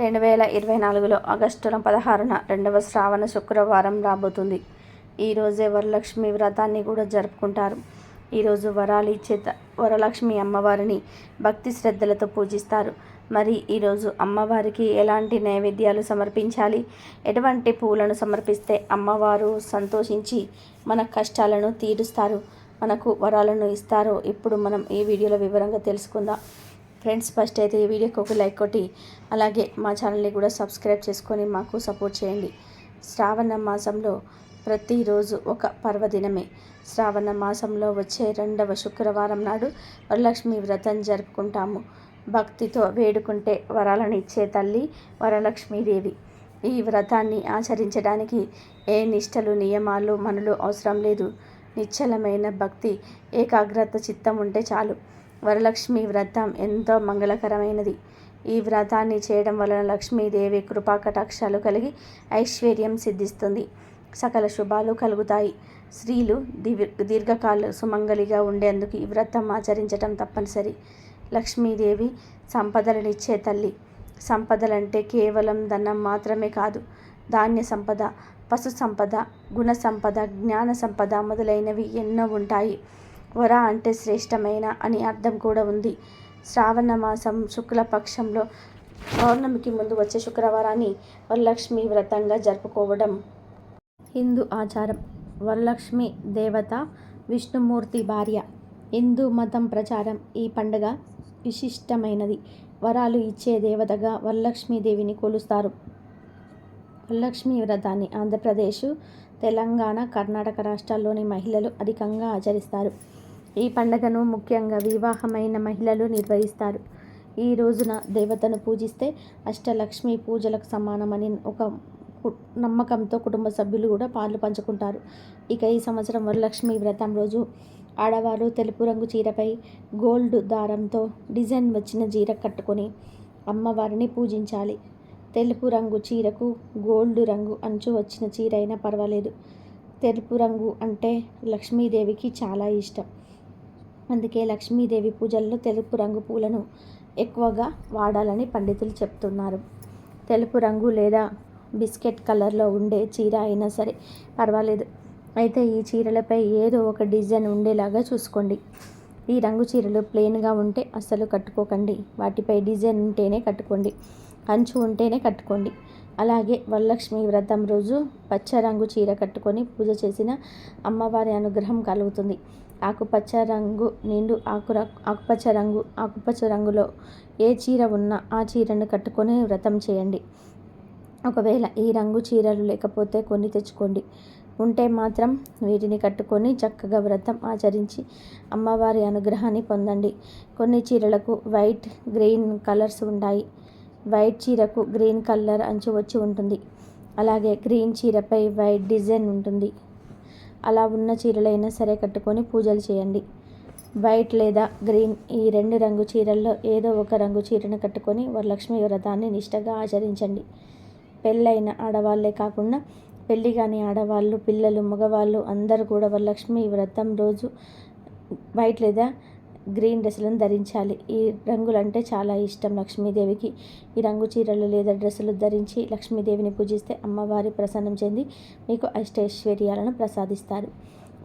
రెండు వేల ఇరవై నాలుగులో ఆగస్టుల పదహారున రెండవ శ్రావణ శుక్రవారం రాబోతుంది. ఈరోజే వరలక్ష్మి వ్రతాన్ని కూడా జరుపుకుంటారు. ఈరోజు వరాలు ఇచ్చే వరలక్ష్మి అమ్మవారిని భక్తి శ్రద్ధలతో పూజిస్తారు. మరి ఈరోజు అమ్మవారికి ఎలాంటి నైవేద్యాలు సమర్పించాలి? ఎటువంటి పూలను సమర్పిస్తే అమ్మవారు సంతోషించి మన కష్టాలను తీరుస్తారు మనకు వరాలను ఇస్తారో ఇప్పుడు మనం ఈ వీడియోలో వివరంగా తెలుసుకుందాం. ఫ్రెండ్స్ ఫస్ట్ అయితే ఈ వీడియోకి ఒక లైక్ కొట్టి అలాగే మా ఛానల్ని కూడా సబ్స్క్రైబ్ చేసుకొని మాకు సపోర్ట్ చేయండి. శ్రావణ మాసంలో ప్రతిరోజు ఒక పర్వదినమే. శ్రావణ మాసంలో వచ్చే రెండవ శుక్రవారం నాడు వరలక్ష్మి వ్రతం జరుపుకుంటాము. భక్తితో వేడుకుంటే వరాలను ఇచ్చే తల్లి వరలక్ష్మీదేవి. ఈ వ్రతాన్ని ఆచరించడానికి ఏ నిష్టలు నియమాలు మనలో అవసరం లేదు. నిశ్చలమైన భక్తి ఏకాగ్రత చిత్తం ఉంటే చాలు. వరలక్ష్మి వ్రతం ఎంతో మంగళకరమైనది. ఈ వ్రతాన్ని చేయడం వలన లక్ష్మీదేవి కృపా కటాక్షాలు కలిగి ఐశ్వర్యం సిద్ధిస్తుంది. సకల శుభాలు కలుగుతాయి. స్త్రీలు దీర్ఘకాల సుమంగలిగా ఉండేందుకు ఈ వ్రతం ఆచరించడం తప్పనిసరి. లక్ష్మీదేవి సంపదలనిచ్చే తల్లి. సంపదలంటే కేవలం ధనం మాత్రమే కాదు. ధాన్య సంపద పశు సంపద గుణ సంపద జ్ఞాన సంపద మొదలైనవి ఎన్నో ఉంటాయి. వర అంటే శ్రేష్టమైన అని అర్థం కూడా ఉంది. శ్రావణ మాసం శుక్లపక్షంలో పౌర్ణమికి ముందు వచ్చే శుక్రవారాన్ని వరలక్ష్మి వ్రతంగా జరుపుకోవడం హిందూ ఆచారం. వరలక్ష్మి దేవత విష్ణుమూర్తి భార్య హిందూ మతం ప్రచారం ఈ పండుగ విశిష్టమైనది. వరాలు ఇచ్చే దేవతగా వరలక్ష్మీదేవిని కొలుస్తారు. వరలక్ష్మి వ్రతాన్ని ఆంధ్రప్రదేశ్ తెలంగాణ కర్ణాటక రాష్ట్రాల్లోని మహిళలు అధికంగా ఆచరిస్తారు. ఈ పండుగను ముఖ్యంగా వివాహమైన మహిళలు నిర్వహిస్తారు. ఈ రోజున దేవతను పూజిస్తే అష్టలక్ష్మి పూజలకు సమానమని ఒక నమ్మకంతో కుటుంబ సభ్యులు కూడా పాలు పంచుకుంటారు. ఇక ఈ సంవత్సరం వరలక్ష్మి వ్రతం రోజు ఆడవారు తెలుపు రంగు చీరపై గోల్డ్ దారంతో డిజైన్ వచ్చిన చీర కట్టుకొని అమ్మవారిని పూజించాలి. తెలుపు రంగు చీరకు గోల్డ్ రంగు అంచు వచ్చిన చీర అయినా పర్వాలేదు. తెలుపు రంగు అంటే లక్ష్మీదేవికి చాలా ఇష్టం. అందుకే లక్ష్మీదేవి పూజల్లో తెలుపు రంగు పూలను ఎక్కువగా వాడాలని పండితులు చెప్తున్నారు. తెలుపు రంగు లేదా బిస్కెట్ కలర్లో ఉండే చీర అయినా సరే పర్వాలేదు. అయితే ఈ చీరలపై ఏదో ఒక డిజైన్ ఉండేలాగా చూసుకోండి. ఈ రంగు చీరలు ప్లెయిన్గా ఉంటే అస్సలు కట్టుకోకండి. వాటిపై డిజైన్ ఉంటేనే కట్టుకోండి. అంచు ఉంటేనే కట్టుకోండి. అలాగే వరలక్ష్మి వ్రతం రోజు పచ్చ రంగు చీర కట్టుకొని పూజ చేసిన అమ్మవారి అనుగ్రహం కలుగుతుంది. ఆకుపచ్చ రంగు నిండు ఆకు ఆకుపచ్చ రంగు ఆకుపచ్చ రంగులో ఏ చీర ఉన్నా ఆ చీరను కట్టుకొని వ్రతం చేయండి. ఒకవేళ ఈ రంగు చీరలు లేకపోతే కొన్ని తెచ్చుకోండి. ఉంటే మాత్రం వీటిని కట్టుకొని చక్కగా వ్రతం ఆచరించి అమ్మవారి అనుగ్రహాన్ని పొందండి. కొన్ని చీరలకు వైట్ గ్రీన్ కలర్స్ ఉంటాయి. వైట్ చీరకు గ్రీన్ కలర్ అంచు వచ్చి ఉంటుంది. అలాగే గ్రీన్ చీరపై వైట్ డిజైన్ ఉంటుంది. అలా ఉన్న చీరలైనా సరే కట్టుకొని పూజలు చేయండి. వైట్ లేదా గ్రీన్ ఈ రెండు రంగు చీరల్లో ఏదో ఒక రంగు చీరను కట్టుకొని వరలక్ష్మి వ్రతాన్ని నిష్టగా ఆచరించండి. పెళ్ళైన ఆడవాళ్ళే కాకుండా పెళ్ళి కాని ఆడవాళ్ళు పిల్లలు మగవాళ్ళు అందరూ కూడా వరలక్ష్మి వ్రతం రోజు వైట్ లేదా గ్రీన్ డ్రెస్సులను ధరించాలి. ఈ రంగులంటే చాలా ఇష్టం లక్ష్మీదేవికి. ఈ రంగు చీరలు లేదా డ్రెస్సులు ధరించి లక్ష్మీదేవిని పూజిస్తే అమ్మవారి ప్రసన్నం చెంది మీకు అష్టైశ్వర్యాలను ప్రసాదిస్తారు.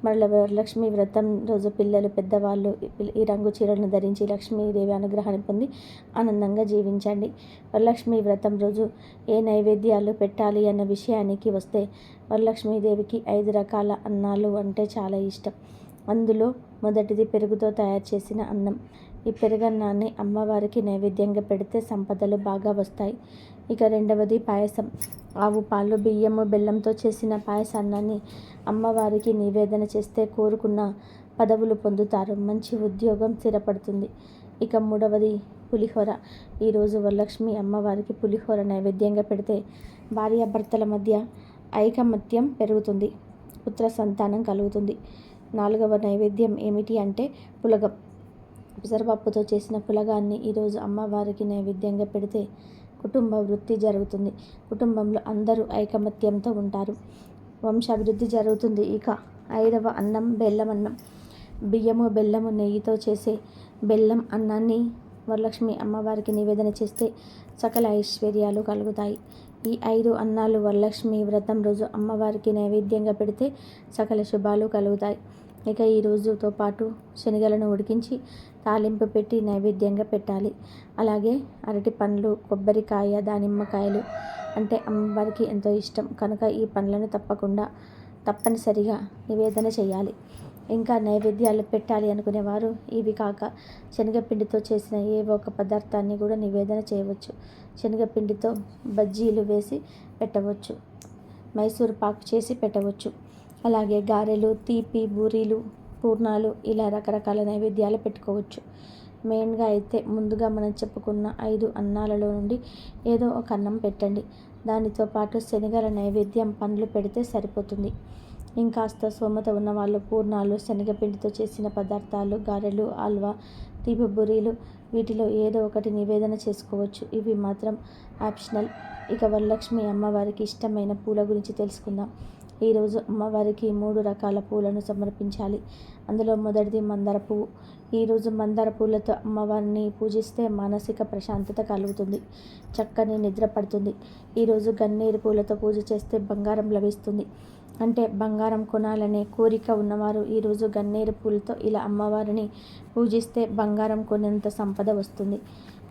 మరల లక్ష్మీ వ్రతం రోజు పిల్లలు పెద్దవాళ్ళు ఈ రంగు చీరలను ధరించి లక్ష్మీదేవి అనుగ్రహాన్ని పొంది ఆనందంగా జీవించండి. వరలక్ష్మి వ్రతం రోజు ఏ నైవేద్యాలు పెట్టాలి అన్న విషయానికి వస్తే వరలక్ష్మీదేవికి ఐదు రకాల అన్నాలు అంటే చాలా ఇష్టం. అందులో మొదటిది పెరుగుతో తయారు చేసిన అన్నం. ఈ పెరుగన్నాన్ని అమ్మవారికి నైవేద్యంగా పెడితే సంపదలు బాగా వస్తాయి. ఇక రెండవది పాయసం. ఆవు పాలు బియ్యము బెల్లంతో చేసిన పాయసాన్నాన్ని అమ్మవారికి నివేదన చేస్తే కోరుకున్న పదవులు పొందుతారు. మంచి ఉద్యోగం స్థిరపడుతుంది. ఇక మూడవది పులిహోర. ఈరోజు వరలక్ష్మి అమ్మవారికి పులిహోర నైవేద్యంగా పెడితే భార్యాభర్తల మధ్య ఐకమత్యం పెరుగుతుంది. పుత్ర సంతానం కలుగుతుంది. నాలుగవ నైవేద్యం ఏమిటి అంటే పులగం. పెసరపప్పుతో చేసిన పులగాన్ని ఈరోజు అమ్మవారికి నైవేద్యంగా పెడితే కుటుంబ వృత్తి జరుగుతుంది. కుటుంబంలో అందరూ ఐకమత్యంతో ఉంటారు. వంశాభివృద్ధి జరుగుతుంది. ఇక ఐదవ అన్నం బెల్లం అన్నం. బియ్యము బెల్లము నెయ్యితో చేసే బెల్లం అన్నాన్ని వరలక్ష్మి అమ్మవారికి నివేదన చేస్తే సకల ఐశ్వర్యాలు కలుగుతాయి. ఈ ఐదు అన్నాలు వరలక్ష్మి వ్రతం రోజు అమ్మవారికి నైవేద్యంగా పెడితే సకల శుభాలు కలుగుతాయి. ఇక ఈ రోజుతో పాటు శనగలను ఉడికించి తాలింపు పెట్టి నైవేద్యంగా పెట్టాలి. అలాగే అరటి పండ్లు కొబ్బరికాయ దానిమ్మకాయలు అంటే అమ్మవారికి ఎంతో ఇష్టం. కనుక ఈ పండ్లను తప్పకుండా తప్పనిసరిగా నివేదన చేయాలి. ఇంకా నైవేద్యాలు పెట్టాలి అనుకునేవారు ఇవి కాక శనగపిండితో చేసిన ఏ ఒక పదార్థాన్ని కూడా నివేదన చేయవచ్చు. శనగపిండితో బజ్జీలు వేసి పెట్టవచ్చు. మైసూర్ పాకు చేసి పెట్టవచ్చు. అలాగే గారెలు తీపి బూరీలు పూర్ణాలు ఇలా రకరకాల నైవేద్యాలు పెట్టుకోవచ్చు. మెయిన్గా అయితే ముందుగా మనం చెప్పుకున్న ఐదు అన్నాలలో నుండి ఏదో ఒక అన్నం పెట్టండి. దానితో పాటు శనగల నైవేద్యం పండ్లు పెడితే సరిపోతుంది. ఇంకాస్త సోమత ఉన్న వాళ్ళు పూర్ణాలు శనగపిండితో చేసిన పదార్థాలు గారెలు హల్వా తీపి బురీలు వీటిలో ఏదో ఒకటి నివేదన చేసుకోవచ్చు. ఇవి మాత్రం ఆప్షనల్. ఇక వరలక్ష్మి అమ్మవారికి ఇష్టమైన పూల గురించి తెలుసుకుందాం. ఈరోజు అమ్మవారికి మూడు రకాల పూలను సమర్పించాలి. అందులో మొదటిది మందార పువ్వు. ఈరోజు మందార పూలతో అమ్మవారిని పూజిస్తే మానసిక ప్రశాంతత కలుగుతుంది. చక్కని నిద్ర పడుతుంది. ఈరోజు గన్నేరు పూలతో పూజ చేస్తే బంగారం లభిస్తుంది. అంటే బంగారం కొనాలనే కోరిక ఉన్నవారు ఈరోజు గన్నేరు పూలతో ఇలా అమ్మవారిని పూజిస్తే బంగారం కొనేంత సంపద వస్తుంది.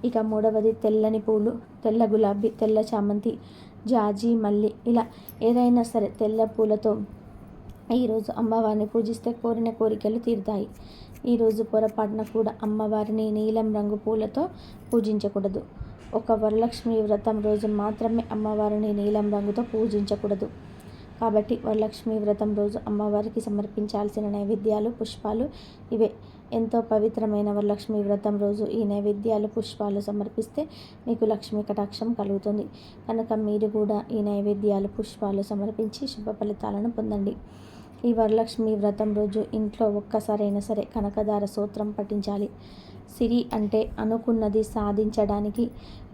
ఇక మూడవది తెల్లని పూలు. తెల్ల గులాబీ తెల్ల చామంతి జాజి మల్లి ఇలా ఏదైనా సరే తెల్ల పూలతో ఈరోజు అమ్మవారిని పూజిస్తే కోరిన కోరికలు తీరుతాయి. ఈరోజు పొరపాటున కూడా అమ్మవారిని నీలం రంగు పూలతో పూజించకూడదు. ఒక వరలక్ష్మి వ్రతం రోజు మాత్రమే అమ్మవారిని నీలం రంగుతో పూజించకూడదు. కాబట్టి వరలక్ష్మి వ్రతం రోజు అమ్మవారికి సమర్పించాల్సిన నైవేద్యాలు పుష్పాలు ఇవే. ఎంతో పవిత్రమైన వరలక్ష్మి వ్రతం రోజు ఈ నైవేద్యాలు పుష్పాలు సమర్పిస్తే మీకు లక్ష్మీ కటాక్షం కలుగుతుంది. కనుక మీరు కూడా ఈ నైవేద్యాలు పుష్పాలు సమర్పించి శుభ ఫలితాలను పొందండి. ఈ వరలక్ష్మి వ్రతం రోజు ఇంట్లో ఒక్కసారైనా సరే కనకదార సూత్రం పఠించాలి. సిరి అంటే అనుకున్నది సాధించడానికి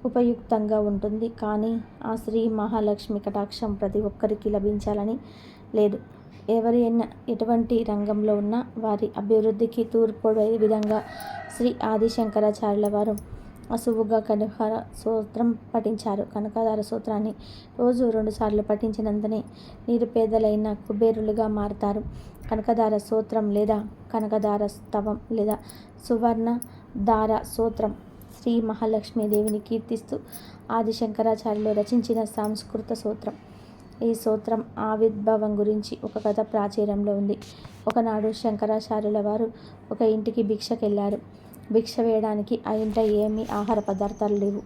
ఉపయుక్తంగా ఉంటుంది. కానీ ఆ శ్రీ మహాలక్ష్మి కటాక్షం ప్రతి ఒక్కరికి లభించాలని లేదు. ఎవరైనా ఎటువంటి రంగంలో ఉన్నా వారి అభివృద్ధికి తూర్పుడే విధంగా శ్రీ ఆదిశంకరాచార్యుల వారు అసువుగా కనకార సూత్రం పఠించారు. కనకాధార సూత్రాన్ని రోజు రెండుసార్లు పఠించినంతనే నిరుపేదలైన కుబేరులుగా మారుతారు. కనకధార సూత్రం లేదా కనకధార స్తవం లేదా సువర్ణ దార సూత్రం శ్రీ మహాలక్ష్మీదేవిని కీర్తిస్తూ ఆదిశంకరాచార్యులు రచించిన సంస్కృత సూత్రం. ఈ సూత్రం ఆవిర్భావం గురించి ఒక కథ ప్రాచుర్యంలో ఉంది. ఒకనాడు శంకరాచార్యుల వారు ఒక ఇంటికి భిక్షకెళ్ళారు. భిక్ష వేయడానికి ఆ ఇంట ఏమీ ఆహార పదార్థాలు లేవు.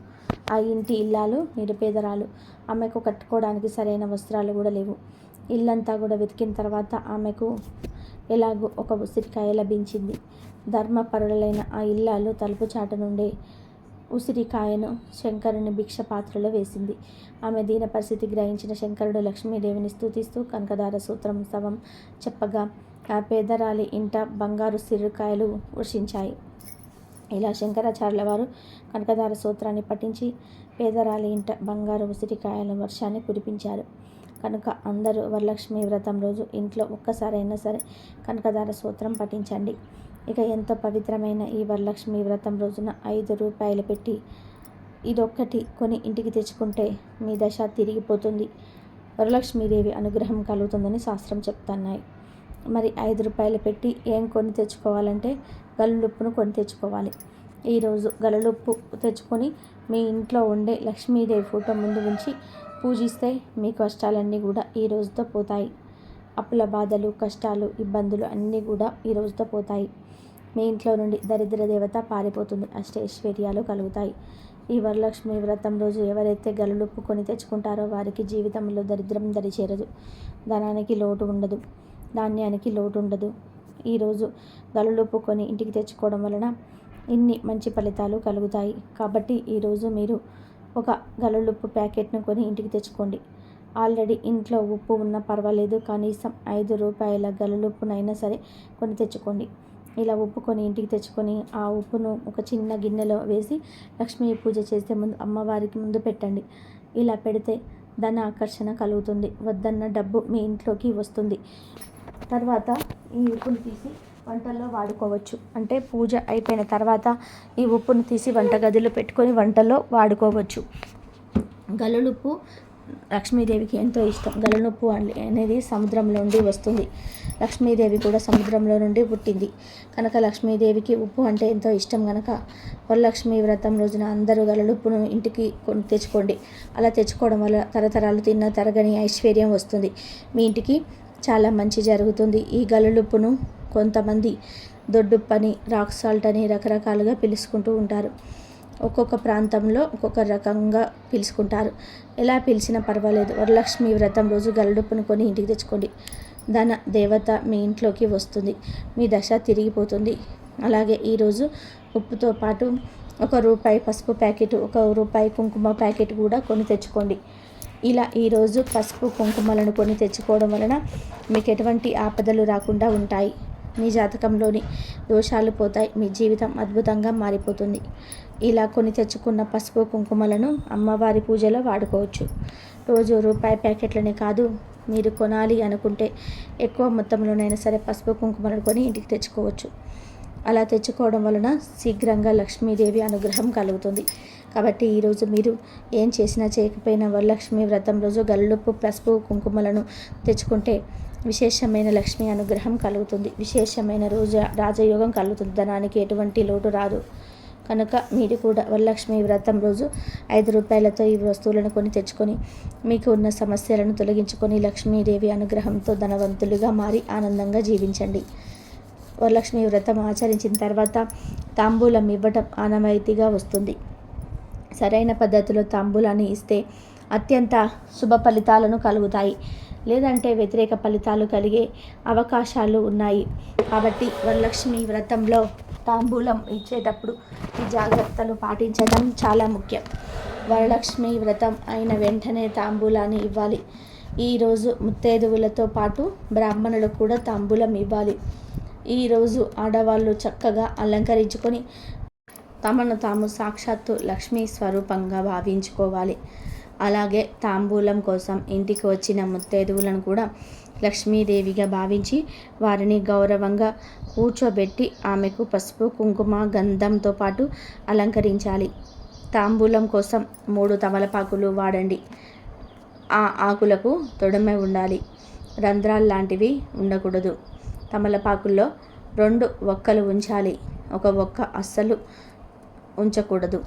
ఆ ఇంటి ఇల్లాలు నిరుపేదరాలు. ఆమెకు కట్టుకోవడానికి సరైన వస్త్రాలు కూడా లేవు. ఇల్లంతా కూడా వెతికిన తర్వాత ఆమెకు ఎలాగో ఒక ఉసిరికాయ లభించింది. ధర్మపరులైన ఆ ఇల్లాలు తలుపు చాట నుండే ఉసిరికాయను శంకరుని భిక్ష పాత్రలో వేసింది. ఆమె దీన పరిస్థితి గ్రహించిన శంకరుడు లక్ష్మీదేవిని స్థుతిస్తూ కనకదార సూత్రం సవం చెప్పగా ఆ పేదరాలి ఇంట బంగారు సిరుకాయలు వర్షించాయి ఇలా శంకరాచార్యుల వారు కనకదార సూత్రాన్ని పఠించి పేదరాలి ఇంట బంగారు ఉసిరికాయల వర్షాన్ని కురిపించారు. కనుక అందరూ వరలక్ష్మి వ్రతం రోజు ఇంట్లో ఒక్కసారైనా సరే కనకదార సూత్రం పఠించండి. ఇక ఎంతో పవిత్రమైన ఈ వరలక్ష్మి వ్రతం రోజున ఐదు రూపాయలు పెట్టి ఇదొక్కటి కొని ఇంటికి తెచ్చుకుంటే మీ దశ తిరిగిపోతుంది. వరలక్ష్మీదేవి అనుగ్రహం కలుగుతుందని శాస్త్రం చెప్తున్నాయి. మరి ఐదు రూపాయలు పెట్టి ఏం కొని తెచ్చుకోవాలంటే గల్లుప్పును కొని తెచ్చుకోవాలి. ఈరోజు గలలుప్పు తెచ్చుకొని మీ ఇంట్లో ఉండే లక్ష్మీదేవి ఫోటో ముందు ఉంచి పూజిస్తే మీ కష్టాలన్నీ కూడా ఈ రోజుతో పోతాయి. అప్పుల బాధలు కష్టాలు ఇబ్బందులు అన్నీ కూడా ఈ రోజుతో పోతాయి. మీ ఇంట్లో నుండి దరిద్ర దేవత పారిపోతుంది. అష్టైశ్వర్యాలు కలుగుతాయి. ఈ వరలక్ష్మి వ్రతం రోజు ఎవరైతే గలులుప్పు కొని తెచ్చుకుంటారో వారికి జీవితంలో దరిద్రం దరిచేరదు. ధనానికి లోటు ఉండదు. ధాన్యానికి లోటు ఉండదు. ఈరోజు గలులుప్పు కొని ఇంటికి తెచ్చుకోవడం వలన ఇన్ని మంచి ఫలితాలు కలుగుతాయి. కాబట్టి ఈరోజు మీరు ఒక గలులుప్పు ప్యాకెట్ను కొని ఇంటికి తెచ్చుకోండి. ఆల్రెడీ ఇంట్లో ఉప్పు ఉన్నా పర్వాలేదు. కనీసం ఐదు రూపాయల గలులుప్పునైనా సరే కొని తెచ్చుకోండి. ఇలా ఒప్పుకొని ఇంటికి తెచ్చుకొని ఆ ఉప్పును ఒక చిన్న గిన్నెలో వేసి లక్ష్మీ పూజ చేసే ముందు అమ్మవారికి ముందు పెట్టండి. ఇలా పెడితే ధన ఆకర్షణ కలుగుతుంది. వద్దన్న డబ్బు మీ ఇంట్లోకి వస్తుంది. తర్వాత ఈ ఉప్పును తీసి వంటల్లో వాడుకోవచ్చు. అంటే పూజ అయిపోయిన తర్వాత ఈ ఉప్పును తీసి వంటగదిలో పెట్టుకొని వంటల్లో వాడుకోవచ్చు. గల్లులుప్పు లక్ష్మీదేవికి ఎంతో ఇష్టం. గలనొప్పు అనేది సముద్రంలో నుండి వస్తుంది. లక్ష్మీదేవి కూడా సముద్రంలో నుండి పుట్టింది. కనుక లక్ష్మీదేవికి ఉప్పు అంటే ఎంతో ఇష్టం కనుక వరలక్ష్మి వ్రతం రోజున అందరూ గలలుప్పును ఇంటికి కొని తెచ్చుకోండి. అలా తెచ్చుకోవడం వల్ల తరతరాలు తిన్న తరగని ఐశ్వర్యం వస్తుంది. మీ ఇంటికి చాలా మంచి జరుగుతుంది. ఈ గలలుప్పును కొంతమంది దొడ్డుప్పని రాక్ సాల్ట్ అని రకరకాలుగా పిలుచుకుంటూ ఉంటారు. ఒక్కొక్క ప్రాంతంలో ఒక్కొక్క రకంగా పిలుచుకుంటారు. ఎలా పిలిచినా పర్వాలేదు. వరలక్ష్మి వ్రతం రోజు గలడుప్పును కొని ఇంటికి తెచ్చుకోండి. ధన దేవత మీ ఇంట్లోకి వస్తుంది. మీ దశ తిరిగిపోతుంది. అలాగే ఈరోజు ఉప్పుతో పాటు ఒక రూపాయి పసుపు ప్యాకెట్ ఒక రూపాయి కుంకుమ ప్యాకెట్ కూడా కొని తెచ్చుకోండి. ఇలా ఈరోజు పసుపు కుంకుమలను కొని తెచ్చుకోవడం వలన మీకు ఎటువంటి ఆపదలు రాకుండా ఉంటాయి. మీ జాతకంలోని దోషాలు పోతాయి. మీ జీవితం అద్భుతంగా మారిపోతుంది. ఇలా కొని తెచ్చుకున్న పసుపు కుంకుమలను అమ్మవారి పూజలో వాడుకోవచ్చు. రోజు రూపాయి ప్యాకెట్లనే కాదు మీరు కొనాలి అనుకుంటే ఎక్కువ మొత్తంలోనైనా సరే పసుపు కుంకుమలను కొని ఇంటికి తెచ్చుకోవచ్చు. అలా తెచ్చుకోవడం వలన శీఘ్రంగా లక్ష్మీదేవి అనుగ్రహం కలుగుతుంది. కాబట్టి ఈరోజు మీరు ఏం చేసినా చేయకపోయినా వరలక్ష్మి వ్రతం రోజు గల్లుప్పు పసుపు కుంకుమలను తెచ్చుకుంటే విశేషమైన లక్ష్మీ అనుగ్రహం కలుగుతుంది. విశేషమైన రోజు రాజయోగం కలుగుతుంది. ధనానికి ఎటువంటి లోటు రాదు. కనుక మీరు కూడా వరలక్ష్మి వ్రతం రోజు ఐదు రూపాయలతో ఈ వస్తువులను కొని తెచ్చుకొని మీకు ఉన్న సమస్యలను తొలగించుకొని లక్ష్మీదేవి అనుగ్రహంతో ధనవంతులుగా మారి ఆనందంగా జీవించండి. వరలక్ష్మి వ్రతం ఆచరించిన తర్వాత తాంబూలం ఇవ్వటం ఆనవాయితీగా వస్తుంది. సరైన పద్ధతిలో తాంబూలాన్ని ఇస్తే అత్యంత శుభ ఫలితాలను కలుగుతాయి. లేదంటే వ్యతిరేక ఫలితాలు కలిగే అవకాశాలు ఉన్నాయి. కాబట్టి వరలక్ష్మి వ్రతంలో తాంబూలం ఇచ్చేటప్పుడు ఈ జాగ్రత్తలు పాటించడం చాలా ముఖ్యం. వరలక్ష్మి వ్రతం అయిన వెంటనే తాంబూలాన్ని ఇవ్వాలి. ఈరోజు ముత్తైదువులతో పాటు బ్రాహ్మణులకు కూడా తాంబూలం ఇవ్వాలి. ఈరోజు ఆడవాళ్ళు చక్కగా అలంకరించుకొని తమను తాము సాక్షాత్తు లక్ష్మీ స్వరూపంగా భావించుకోవాలి. అలాగే తాంబూలం కోసం ఇంటికి వచ్చిన ముత్తైదువులను కూడా లక్ష్మీదేవిగా భావించి వారిని గౌరవంగా కూర్చోబెట్టి ఆమెకు పసుపు కుంకుమ గంధంతో పాటు అలంకరించాలి. తాంబూలం కోసం మూడు తమలపాకులు వాడండి. ఆ ఆకులకు తొడమే ఉండాలి. రంధ్రాలు లాంటివి ఉండకూడదు. తమలపాకుల్లో రెండు ఒక్కలు ఉంచాలి. ఒక ఒక్క అస్సలు ఉంచకూడదు.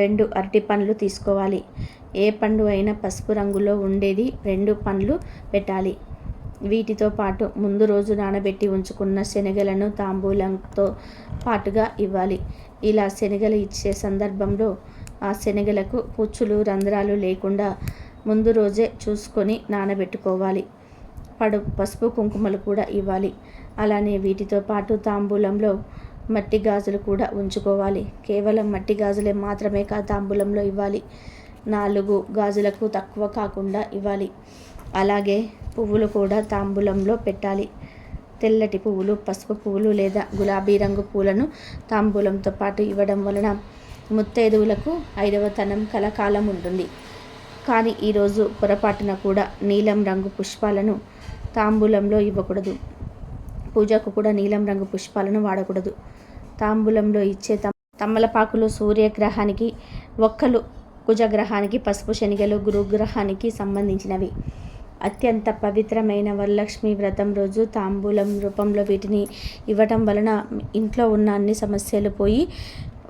రెండు అరటి పండ్లు తీసుకోవాలి. ఏ పండు అయినా పసుపు రంగులో ఉండేది రెండు పండ్లు పెట్టాలి. వీటితో పాటు ముందు రోజు నానబెట్టి ఉంచుకున్న శనగలను తాంబూలంతో పాటుగా ఇవ్వాలి. ఇలా శనగలు ఇచ్చే సందర్భంలో ఆ శనగలకు పుచ్చులు రంధ్రాలు లేకుండా ముందు రోజే చూసుకొని నానబెట్టుకోవాలి. పడు పసుపు కుంకుమలు కూడా ఇవ్వాలి. అలానే వీటితో పాటు తాంబూలంలో మట్టి గాజులు కూడా ఉంచుకోవాలి. కేవలం మట్టి గాజులే మాత్రమే కా తాంబూలంలో ఇవ్వాలి. నాలుగు గాజులకు తక్కువ కాకుండా ఇవ్వాలి. అలాగే పువ్వులు కూడా తాంబూలంలో పెట్టాలి. తెల్లటి పువ్వులు పసుపు పువ్వులు లేదా గులాబీ రంగు పూలను తాంబూలంతో పాటు ఇవ్వడం వలన ముత్తైదువులకు ఐదవ తనం కలకాలం ఉంటుంది. కానీ ఈరోజు పొరపాటున కూడా నీలం రంగు పుష్పాలను తాంబూలంలో ఇవ్వకూడదు. పూజకు కూడా నీలం రంగు పుష్పాలను వాడకూడదు. తాంబూలంలో ఇచ్చే తమ్మలపాకులు సూర్యగ్రహానికి ఒక్కలు కుజగ్రహానికి పసుపు శనిగలు గురుగ్రహానికి సంబంధించినవి. అత్యంత పవిత్రమైన వరలక్ష్మి వ్రతం రోజు తాంబూలం రూపంలో వీటిని ఇవ్వటం వలన ఇంట్లో ఉన్న అన్ని సమస్యలు పోయి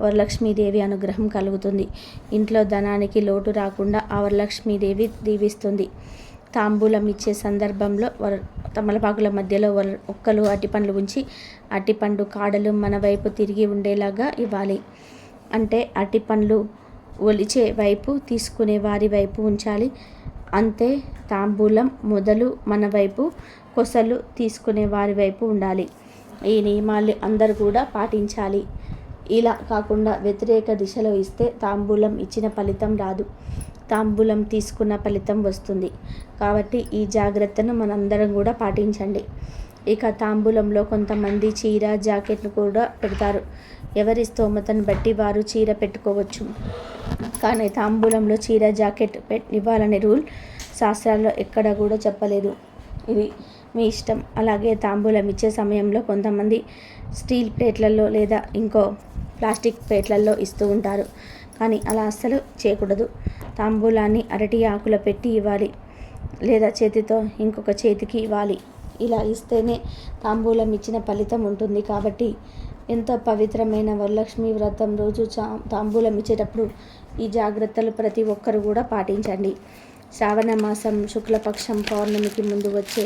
వరలక్ష్మీదేవి అనుగ్రహం కలుగుతుంది. ఇంట్లో ధనానికి లోటు రాకుండా ఆ వరలక్ష్మీదేవి దీవిస్తుంది. తాంబూలం ఇచ్చే సందర్భంలో వర తమలపాకుల మధ్యలో వర ఒక్కలు అరటిపండ్లు ఉంచి అరటిపండు కాడలు మన వైపు తిరిగి ఉండేలాగా ఇవ్వాలి. అంటే అరటిపండ్లు ఒలిచే వైపు తీసుకునే వారి వైపు ఉంచాలి. అంతే తాంబూలం మొదలు మన వైపు కొసలు తీసుకునే వారి వైపు ఉండాలి. ఈ నియమాలు అందరూ కూడా పాటించాలి. ఇలా కాకుండా వ్యతిరేక దిశలో ఇస్తే తాంబూలం ఇచ్చిన ఫలితం రాదు. తాంబూలం తీసుకున్న ఫలితం వస్తుంది. కాబట్టి ఈ జాగ్రత్తను మనందరం కూడా పాటించండి. ఇక తాంబూలంలో కొంతమంది చీర జాకెట్ను కూడా పెడతారు. ఎవరి స్తోమతను బట్టి వారు చీర పెట్టుకోవచ్చు. కానీ తాంబూలంలో చీర జాకెట్ ఇవ్వాలనే రూల్ శాస్త్రాల్లో ఎక్కడ కూడా చెప్పలేదు. ఇది మీ ఇష్టం. అలాగే తాంబూలం ఇచ్చే సమయంలో కొంతమంది స్టీల్ ప్లేట్లలో లేదా ఇంకో ప్లాస్టిక్ ప్లేట్లలో ఇస్తూ ఉంటారు. కానీ అలా అస్సలు చేయకూడదు. తాంబూలాన్ని అరటి ఆకుల పెట్టి ఇవ్వాలి లేదా చేతితో ఇంకొక చేతికి ఇవ్వాలి. ఇలా ఇస్తేనే తాంబూలం ఇచ్చిన ఫలితం ఉంటుంది కాబట్టి ఎంతో పవిత్రమైన వరలక్ష్మి వ్రతం రోజు చా తాంబూలం ఇచ్చేటప్పుడు ఈ జాగ్రత్తలు ప్రతి ఒక్కరు కూడా పాటించండి. శ్రావణ మాసం శుక్లపక్షం పౌర్ణమికి ముందు వచ్చే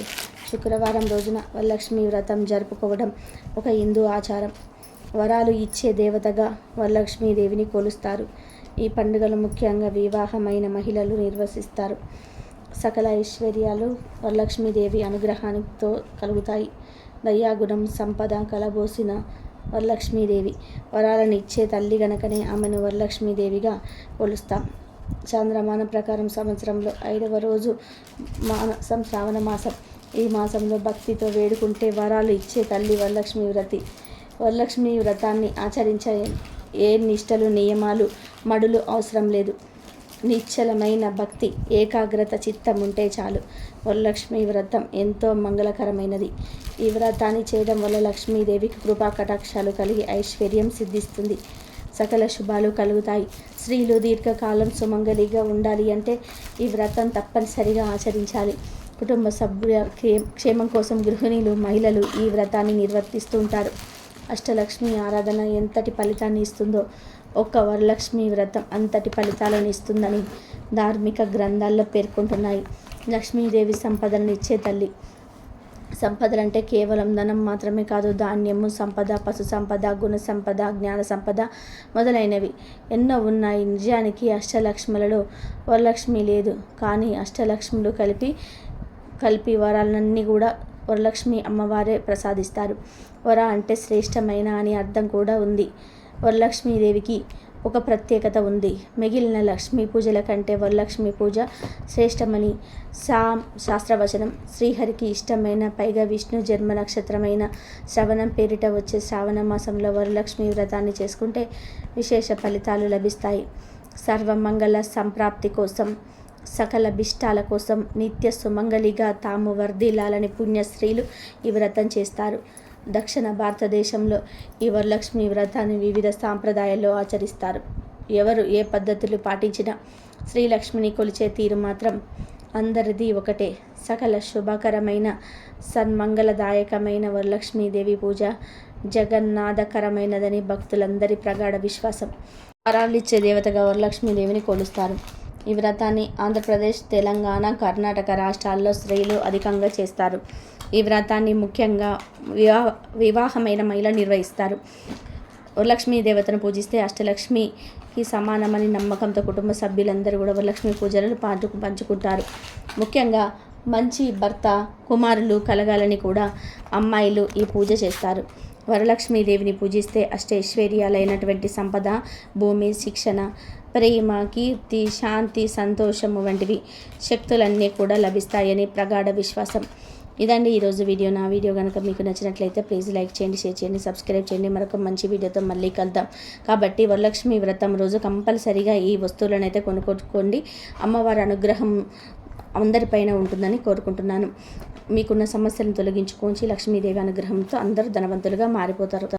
శుక్రవారం రోజున వరలక్ష్మి వ్రతం జరుపుకోవడం ఒక హిందూ ఆచారం. వరాలు ఇచ్చే దేవతగా వరలక్ష్మీదేవిని కొలుస్తారు. ఈ పండుగలు ముఖ్యంగా వివాహమైన మహిళలు నిర్వసిస్తారు. సకల ఐశ్వర్యాలు వరలక్ష్మీదేవి అనుగ్రహానితో కలుగుతాయి. దయాగుణం సంపద కలబోసిన వరలక్ష్మీదేవి వరాలను ఇచ్చే తల్లి గనకనే ఆమెను వరలక్ష్మీదేవిగా కొలుస్తాం. చంద్రమాన ప్రకారం సంవత్సరంలో ఐదవ రోజు మాసం శ్రావణ మాసం. ఈ మాసంలో భక్తితో వేడుకుంటే వరాలు ఇచ్చే తల్లి వరలక్ష్మి వ్రతి వరలక్ష్మి వ్రతాన్ని ఆచరించే ఏ నిష్టలు నియమాలు మడులు అవసరం లేదు. నిశ్చలమైన భక్తి ఏకాగ్రత చిత్తం ఉంటే చాలు. వరలక్ష్మి వ్రతం ఎంతో మంగళకరమైనది. ఈ వ్రతాన్ని చేయడం వల్ల లక్ష్మీదేవికి కృపా కటాక్షాలు కలిగి ఐశ్వర్యం సిద్ధిస్తుంది. సకల శుభాలు కలుగుతాయి. స్త్రీలు దీర్ఘకాలం సుమంగలిగా ఉండాలి అంటే ఈ వ్రతం తప్పనిసరిగా ఆచరించాలి. కుటుంబ సభ్యుల క్షేమం కోసం గృహిణీలు మహిళలు ఈ వ్రతాన్ని నిర్వర్తిస్తూ ఉంటారు. అష్టలక్ష్మి ఆరాధన ఎంతటి ఫలితాన్ని ఇస్తుందో ఒక్క వరలక్ష్మి వ్రతం అంతటి ఫలితాలను ఇస్తుందని ధార్మిక గ్రంథాల్లో పేర్కొంటున్నాయి. లక్ష్మీదేవి సంపదలను ఇచ్చే తల్లి. సంపదలంటే కేవలం ధనం మాత్రమే కాదు ధాన్యము సంపద పశు సంపద గుణ సంపద జ్ఞాన సంపద మొదలైనవి. ఎన్నో ఉన్నాయి. నిజానికి అష్టలక్ష్ములలో వరలక్ష్మి లేదు. కానీ అష్టలక్ష్ములు కలిపి కలిపి వరాలన్నీ కూడా వరలక్ష్మి అమ్మవారే ప్రసాదిస్తారు. వర అంటే శ్రేష్టమైన అని అర్థం కూడా ఉంది. వరలక్ష్మీదేవికి ఒక ప్రత్యేకత ఉంది. మిగిలిన లక్ష్మీ పూజల కంటే వరలక్ష్మి పూజ శ్రేష్టమని సా శాస్త్రవచనం. శ్రీహరికి ఇష్టమైన పైగా విష్ణు జన్మ నక్షత్రమైన శ్రవణం పేరిట వచ్చే శ్రావణ మాసంలో వరలక్ష్మి వ్రతాన్ని చేసుకుంటే విశేష ఫలితాలు లభిస్తాయి. సర్వమంగళ సంప్రాప్తి కోసం సకల బిష్టాల కోసం నిత్య సుమంగళిగా తాము వర్ధిల్లాలని పుణ్యశ్రీలు ఈ వ్రతం చేస్తారు. దక్షిణ భారతదేశంలో ఈ వరలక్ష్మి వ్రతాన్ని వివిధ సాంప్రదాయాల్లో ఆచరిస్తారు. ఎవరు ఏ పద్ధతులు పాటించినా శ్రీలక్ష్మిని కొలిచే తీరు మాత్రం అందరిది ఒకటే. సకల శుభకరమైన సన్మంగళదాయకమైన వరలక్ష్మీదేవి పూజ జగన్నాథకరమైనదని భక్తులందరి ప్రగాఢ విశ్వాసం. వరాలిచ్చే దేవతగా వరలక్ష్మీదేవిని కొలుస్తారు. ఈ వ్రతాన్ని ఆంధ్రప్రదేశ్ తెలంగాణ కర్ణాటక రాష్ట్రాల్లో స్త్రీలు అధికంగా చేస్తారు. ఈ వ్రతాన్ని ముఖ్యంగా వివాహ వివాహమైన మహిళ నిర్వహిస్తారు. వరలక్ష్మీ దేవతను పూజిస్తే అష్టలక్ష్మికి సమానమని నమ్మకంతో కుటుంబ సభ్యులందరూ కూడా వరలక్ష్మి పూజలను పాటు పంచుకుంటారు. ముఖ్యంగా మంచి భర్త కుమారులు కలగాలని కూడా అమ్మాయిలు ఈ పూజ చేస్తారు. వరలక్ష్మీదేవిని పూజిస్తే అష్టైశ్వర్యాలైనటువంటి సంపద భూమి శిక్షణ ప్రేమ కీర్తి శాంతి సంతోషము వంటివి శక్తులన్నీ కూడా లభిస్తాయని ప్రగాఢ విశ్వాసం. ఇదండి ఈరోజు వీడియో. నా వీడియో కనుక మీకు నచ్చినట్లయితే ప్లీజ్ లైక్ చేయండి షేర్ చేయండి సబ్స్క్రైబ్ చేయండి. మరొక మంచి వీడియోతో మళ్ళీ కలుద్దాం. కాబట్టి వరలక్ష్మి వ్రతం రోజు కంపల్సరీగా ఈ వస్తువులను అయితే కొనుక్కోండి. అమ్మవారి అనుగ్రహం అందరిపైన ఉంటుందని కోరుకుంటున్నాను. మీకున్న సమస్యలను తొలగించుకోంచి లక్ష్మీదేవి అనుగ్రహంతో అందరూ ధనవంతులుగా మారిపోతారు.